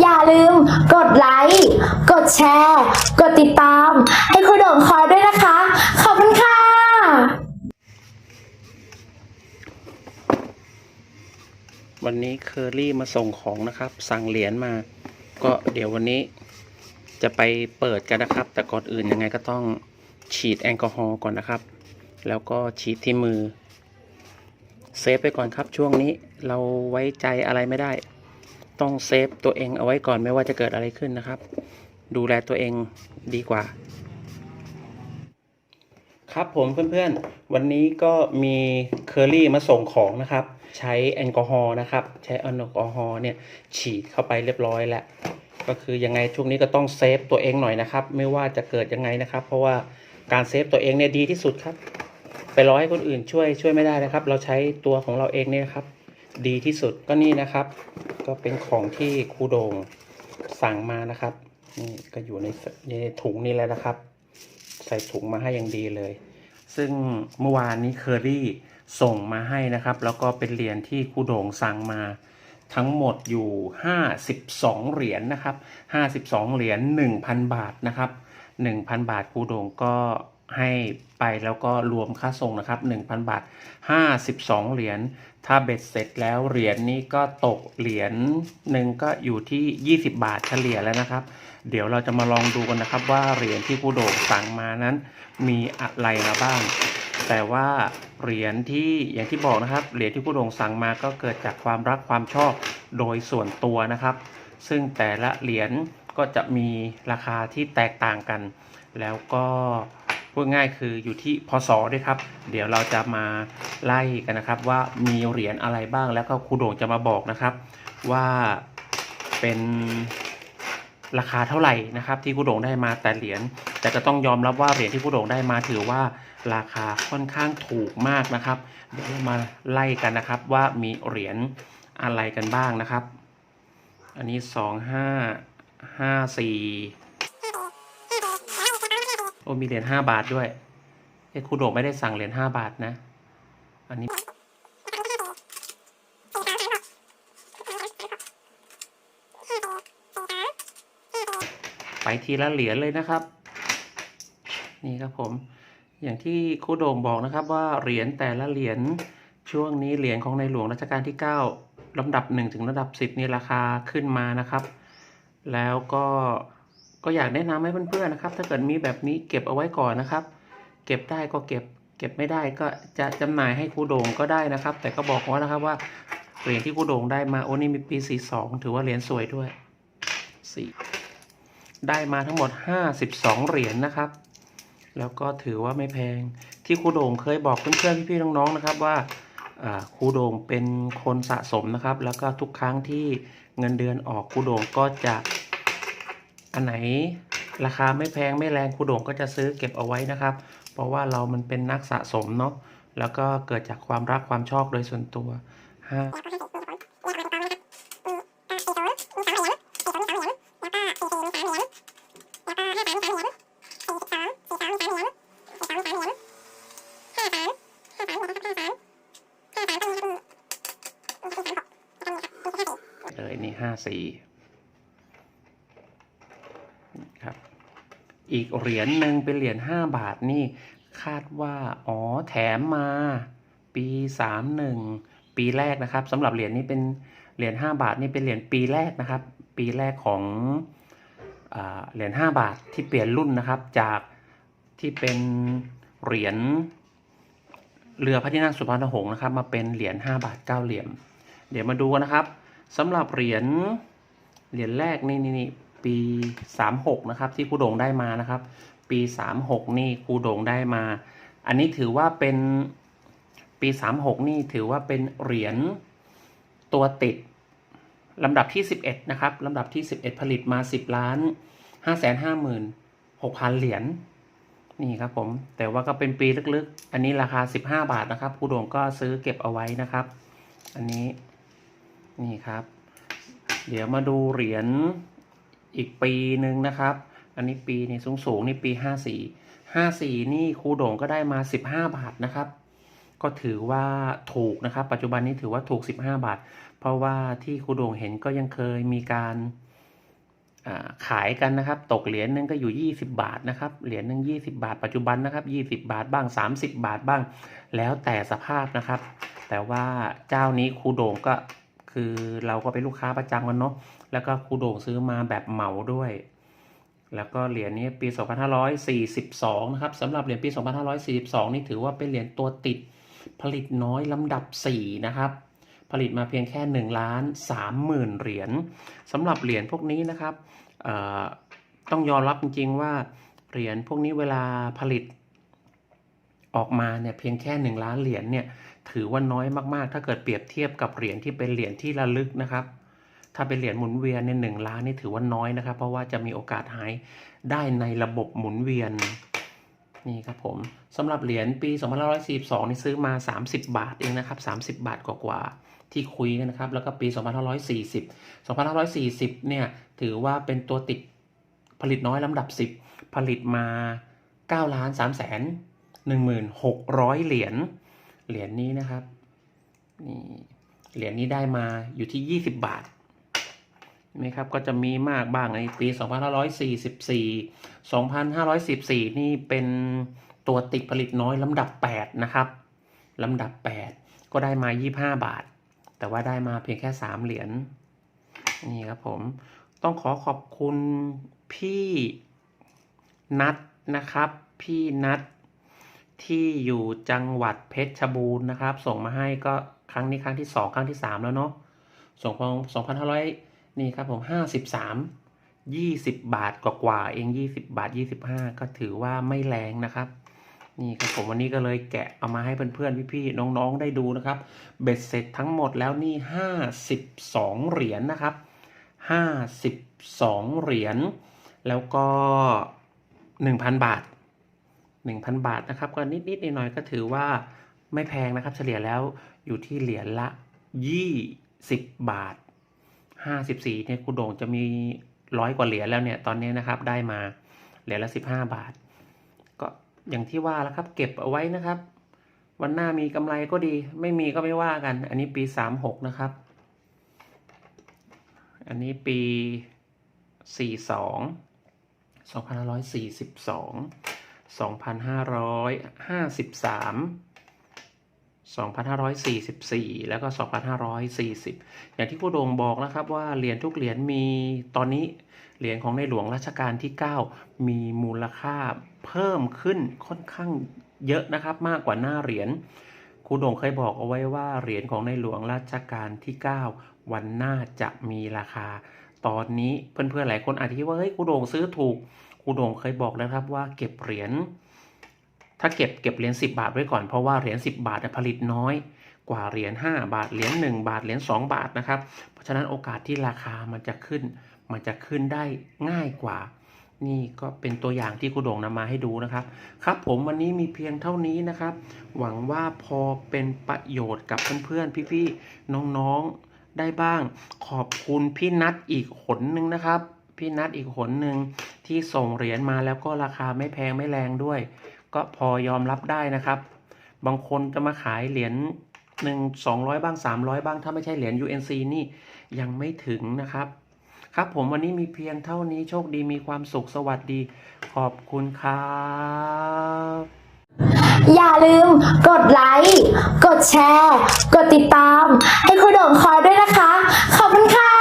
อย่าลืมกดไลค์ กดแชร์ กดติดตาม ให้ครูโด่งคอยด้วยนะคะ ขอบคุณค่ะวันนี้เคอรี่มาส่งของนะครับ สั่งเหรียญมา ก็เดี๋ยววันนี้จะไปเปิดกันนะครับ แต่ก่อนอื่นยังไงก็ต้องฉีดแอลกอฮอล์ก่อนนะครับ แล้วก็ฉีดที่มือ เซฟไปก่อนครับช่วงนี้เราไว้ใจอะไรไม่ได้ ต้องเซฟตัวเองเอาไว้ก่อนไม่ว่าจะเกิดอะไรขึ้นนะครับ ดูแลตัวเองดีกว่า ครับผมเพื่อนๆ วันนี้ก็มีเคอรี่มาส่งของนะครับ ใช้แอลกอฮอล์นะครับ ใช้แอลกอฮอล์เนี่ยฉีดเข้าไปเรียบร้อยแล้ว ก็คือยังไงช่วงนี้ก็ต้องเซฟตัวเองหน่อยนะครับ ไม่ว่าจะเกิดยังไงนะครับ เพราะว่าการเซฟตัวเองเนี่ยดีที่สุดครับ ไปรอให้คนอื่นช่วยช่วยไม่ได้นะครับ เราใช้ตัวของเราเองเนี่ยครับ ดีที่สุดก็นี่นะครับ ก็เป็นของที่ครูโดงสั่งมานะครับ นี่ก็อยู่ในในถุงนี่แหล้วนะครับ ใส่ถุงมาให้อย่างดีเลย ซึ่งเมื่อวานนี้เคอรี่ส่งมาให้นะครับ แล้วก็เป็นเหรียญที่ครูโดงสั่งมาทั้งหมดอยู่ 52 เหรียญนะครับ 52 เหรียญ 1,000 บาทนะครับ 1,000 บาทครูโดงก็ ให้ไปแล้วก็รวมค่าส่งนะครับ 1,000 บาท 52 เหรียญ ถ้าเบ็ดเสร็จแล้วเหรียญนี้ก็ตกเหรียญหนึ่งก็อยู่ที่ 20 บาทเฉลี่ยแล้วนะครับ เดี๋ยวเราจะมาลองดูกันนะครับ ว่าเหรียญที่ครูโด่งสั่งมานั้น มีอะไรมาบ้าง แต่ว่าเหรียญที่อย่างที่บอกนะครับ เหรียญที่ผู้โดงสั่งมาก็เกิดจากความรักความชอบโดยส่วนตัวนะครับ ซึ่งแต่ละเหรียญก็จะมีราคาที่แตกต่างกัน แล้วก็ พูดง่ายคืออยู่ที่พศด้วยครับ เดี๋ยวเราจะมาไล่กันนะครับ ว่ามีเหรียญอะไรบ้างแล้วก็ครูโด่งจะมาบอกนะครับ ว่าเป็นราคาเท่าไหร่นะครับ ที่ครูโด่งได้มาแต่เหรียญแต่ก็ต้องยอมรับว่าเหรียญที่ผู้โด่งได้มาถือว่าราคาค่อนข้างถูกมากนะครับ เดี๋ยวเรามาไล่กันนะครับว่ามีเหรียญอะไรกันบ้างนะครับ อันนี้สองห้าห้าสี่ โอ้มีเหรียญห้าบาทด้วยเอ้ครูโด่งไม่ได้สั่งเหรียญห้าบาทนะ อันนี้ไปทีละเหรียญเลยนะครับ นี่ครับผม อย่างที่ครูโด่งบอกนะครับว่าเหรียญแต่ละเหรียญช่วงนี้เหรียญของในหลวงรัชกาลที่ 9ลำดับ 1 ถึงระดับ 10 นี่ราคาขึ้นมานะครับ แล้วก็ ก็อยากแนะนำให้เพื่อนๆนะครับ ถ้าเกิดมีแบบนี้เก็บเอาไว้ก่อนนะครับ เก็บได้ก็เก็บ เก็บไม่ได้ก็จะจำหน่ายให้ครูโด่งก็ได้นะครับ แต่ก็บอกว่านะครับว่าเหรียญที่ครูโด่งได้มาโอ้นี่มีปี42ถือว่าเหรียญสวยด้วยสี่ได้มาทั้งหมด 52 เหรียญนะครับ แล้วก็ถือว่าไม่แพงที่ครูโด่งเคยบอกเพื่อนๆพี่ๆน้องๆนะครับว่าอ่าครูโด่งเป็นคนสะสมนะครับ แล้วก็ทุกครั้งที่เงินเดือนออกครูโด่งก็จะ อันไหนราคาไม่แพงไม่แรงครูโด่งก็จะซื้อเก็บเอาไว้นะครับ เพราะว่าเรามันเป็นนักสะสมเนาะแล้วก็เกิดจากความรักความชอบโดยส่วนตัวห้าเลยนี่ห้าสี่ครับ อีกเหรียญหนึ่งเป็นเหรียญห้าบาทนี่คาดว่าอ๋อแถมมา ปีสามหนึ่งปีแรกนะครับสำหรับเหรียญนี้เป็นเหรียญห้าบาทนี่เป็นเหรียญปีแรกนะครับ ปีแรกของอเหรียญห้าบาทที่เปลี่ยนรุ่นนะครับ จากที่เป็นเหรียญเรือพระที่นั่งสุพรรณหงษ์นะครับ มาเป็นเหรียญห้าบาทเก้าเหลี่ยมเดี๋ยวมาดูกันนะครับสำหรับเหรียญเหรียญแรกนี่นี่ ปีสามหกนะครับ ที่ครูโด่งได้มานะครับ ปีสามหกนี่ครูโด่งได้มา อันนี้ถือว่าเป็นปีสามหกนี่ถือว่าเป็นเหรียญตัวติดลำดับที่สิบเอ็ดนะครับลำดับที่สิบเอ็ดผลิตมาสิบล้านห้าแสนห้าหมื่นหกพันเหรียญนี่ครับผม แต่ว่าก็เป็นปีลึกๆ อันนี้ราคาสิบห้าบาทนะครับครูโด่งก็ซื้อเก็บเอาไว้นะครับ อันนี้นี่ครับ เดี๋ยวมาดูเหรียญ อีกปีหนึ่งนะครับ อันนี้ปีนี่สูงสูงนี่ปีห้าสี่ห้าสี่นี่ครูโด่งก็ได้มาสิบห้าบาทนะครับ ก็ถือว่าถูกนะครับ ปัจจุบันนี้ถือว่าถูกสิบห้าบาท เพราะว่าที่ครูโด่งเห็นก็ยังเคยมีการขายกันนะครับ ตกเหรียญหนึงก็อยู่ 20 บาทนะครับ เหรียญหนึ่ง20 บาท ปัจจุบันนะครับ 20 บาทบ้าง 30 บาทบ้าง แล้วแต่สภาพนะครับ แต่ว่าเจ้านี้ครูโด่งก็คือเราก็เป็นลูกค้าประจำกันเนาะแล้วก็ครูโด่งซื้อมาแบบเหมาด้วย แล้วก็เหรียญนี้ปี 2542 นะครับสำหรับเหรียญปี 2542 นี่ถือว่าเป็นเหรียญตัวติดผลิตน้อยลำดับ 4 นะครับ ผลิตมาเพียงแค่1ล้าน3หมื่นเหรียญสำหรับเหรียญพวกนี้นะครับต้องยอมรับจริงๆว่าเหรียญพวกนี้เวลาผลิตออกมาเนี่ยเพียงแค่ 1 ล้านเหรียญเนี่ยถือว่าน้อยมากๆ ถ้าเกิดเปรียบเทียบกับเหรียญที่เป็นเหรียญที่ระลึกนะครับ ถ้าเป็นเหรียญหมุนเวียนเนี่ยหนึ่งล้านนี่ถือว่าน้อยนะครับ เพราะว่าจะมีโอกาสหายได้ในระบบหมุนเวียนนี่ครับผมสำหรับเหรียญปี2542นี่ซื้อมา 30 บาทเองนะครับ30 บาทกว่าๆที่คุยกันนะครับ แล้วก็ปี 2540 2540เนี่ยถือว่าเป็นตัวติดผลิตน้อยลำดับ 10 ผลิตมา9ล้าน3แสน16,000เหรียญเหรียญนี้นะครับนี่เหรียญนี้ได้มาอยู่ที่ 20 บาท นะครับก็จะมีมากบ้างในปี 2544 2514 นี่เป็นตัวติดผลิตน้อยลำดับ 8 นะครับลำดับ 8 ก็ได้มา 25 บาท แต่ว่าได้มาเพียงแค่ 3 เหรียญนี่ครับผมต้องขอขอบคุณพี่นัทนะครับ พี่นัทที่อยู่จังหวัดเพชรบูรณ์นะครับ ส่งมาให้ก็ครั้งนี้ครั้งที่ 2 ครั้งที่ 3 แล้วเนาะส่งพง2,500 นี่ครับผมห้าสิบสามยี่สิบบาทกว่าๆเองยี่สิบบาทยี่สิบห้าก็ถือว่าไม่แรงนะครับนี่ครับผมวันนี้ก็เลยแกะเอามาให้เพื่อนๆพี่ๆน้องๆได้ดูนะครับ เบ็ดเสร็จทั้งหมดแล้วนี่ห้าสิบสองเหรียญนะครับห้าสิบสองเหรียญแล้วก็หนึ่งพันบาทหนึ่งพันบาทนะครับ ก็นิดๆหน่อยๆก็ถือว่าไม่แพงนะครับ เฉลี่ยแล้วอยู่ที่เหรียญละยี่สิบบาท ห้าสิบสี่เนี่ยครูโด่งจะมีร้อยกว่าเหรียญแล้วเนี่ยตอนนี้นะครับได้มาเหรียญละสิบห้าบาท ก็อย่างที่ว่าแล้วครับเก็บเอาไว้นะครับ วันหน้ามีกำไรก็ดี ไม่มีก็ไม่ว่ากัน อันนี้ปีสามหกนะครับ อันนี้ปีสี่สองสองพันห้าร้อยสี่สิบสองสองพันห้าร้อยห้าสิบสาม 2,544 แล้วก็ 2,540 อย่างที่ผู้ดงบอกนะครับว่าเหรียญทุกเหรียญมีตอนนี้เหรียญของในหลวงรัชกาลที่ 9 มีมูลค่าเพิ่มขึ้นค่อนข้างเยอะนะครับมากกว่าหน้าเหรียญครูดงเคยบอกเอาไว้ว่าเหรียญของในหลวงรัชกาลที่ 9 วันหน้าจะมีราคา ตอนนี้เพื่อนๆหลายคนอาจจะคิดว่าเฮ้ยครูดงซื้อถูกครูดงเคยบอกแล้วครับว่าเก็บเหรียญ ถ้าเก็บเก็บเหรียญ10 บาทไว้ก่อนเพราะว่าเหรียญ10 บาทผลิตน้อยกว่าเหรียญ5บาทเหรียญ1บาทเหรียญ2 บาทนะครับ เพราะฉะนั้นโอกาสที่ราคามันจะขึ้น มันจะขึ้นได้ง่ายกว่า นี่ก็เป็นตัวอย่างที่ครูโด่งนำมาให้ดูนะครับ ครับผมวันนี้มีเพียงเท่านี้นะครับ หวังว่าพอเป็นประโยชน์กับเพื่อนๆพี่ๆน้องๆได้บ้าง ขอบคุณพี่นัทอีกหนหนึ่งนะครับ พี่นัทอีกหนหนึ่งที่ส่งเหรียญมาแล้วก็ราคาไม่แพงไม่แรงด้วย ก็พอยอมรับได้นะครับ บางคนจะมาขายเหรียญหนึ่งสองร้อยบ้างสามร้อยบ้าง ถ้าไม่ใช่เหรียญ UNC นี่ยังไม่ถึงนะครับ ครับผมวันนี้มีเพียงเท่านี้โชคดีมีความสุขสวัสดี ขอบคุณครับ อย่าลืมกดไลค์ กดแชร์ กดติดตาม ให้ครูโด่งคอยด้วยนะคะ ขอบคุณค่ะ